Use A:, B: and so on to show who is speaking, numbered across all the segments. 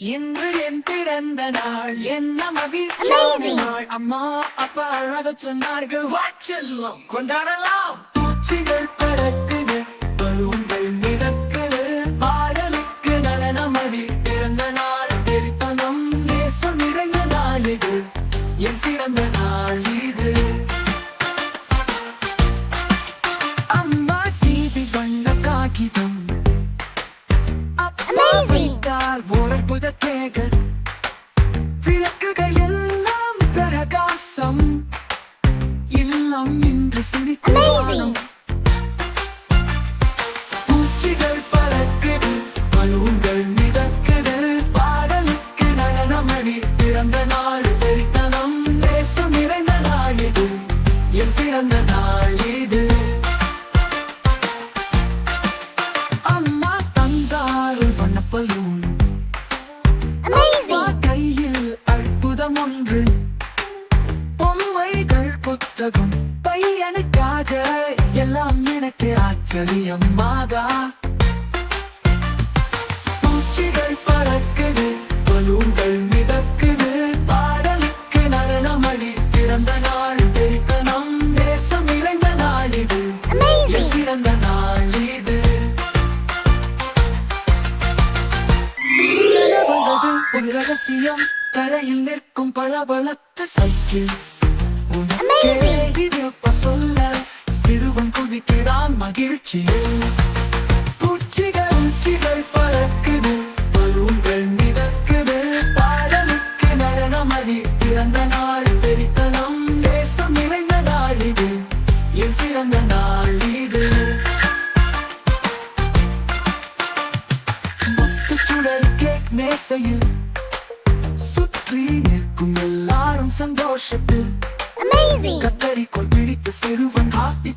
A: இன்று என் பிறந்த நாள் என்ன
B: Amazing.
A: நாள் அம்மா அப்பா அழக சொன்னார்கள். வாச்செல்லம் கொண்டாடலாம். பூச்சிகள் பறக்குது பலூன்கள் மிதக்குது. பாடலுக்கு நடனமடி பிறந்த நாள் வெறித்தனம் நேசம் நிறைந்த நாள் இது. என் சிறந்த நாள் கேக விளக்குகள் எல்லாம் பிரகாசம் இல்லம் இன்று சிரிக்கும் கையில் அற்புதம் ஒன்று பொம்மைகள் புத்தகம் பையனுக்காக. எல்லாம் எனக்கு ஆச்சரியமாகா ஒரு ரகசியம் தரையில் நிற்கும் பளபளத்த சைக்கிள். உனக்கே சொல்ல. சிறுவன் குதிக்கிறான் மகிழ்ச்சியில் பூச்சிகள் உச்சிகள் பறக்குது. பலூன்கள் மிதக்குது. பாடலுக்கு நடனமடி பிறந்த நாள் வெறித்தனம். தேசம் நிறைந்த நாள் இது. என் சிறந்த நாள் இது. முத்துச்சுடர் கேக் மேசையில் சுற்றி நிற்கும் எல்லாரும் சந்தோஷத்தில்
B: Amazing.
A: கத்தரிக்கோள் பிடித்த சிறுவன் ஹாப்பி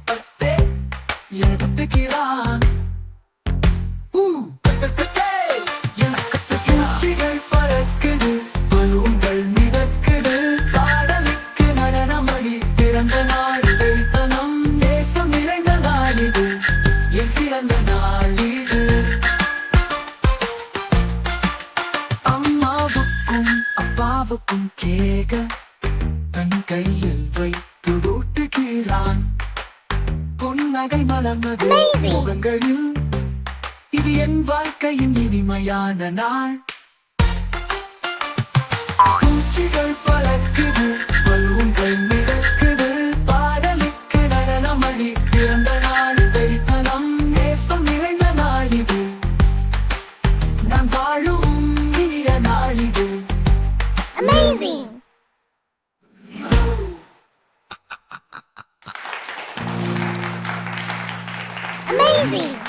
A: அப்பாவுக்கும் கேக தன் கையில் வைத்து ஊட்டுகிறான். புன்னகை மலர்ந்தது. முகங்களில். இது என் வாழ்க்கையின் இனிமையான நாள். பூச்சிகள் பறக்குது.
B: Amazing.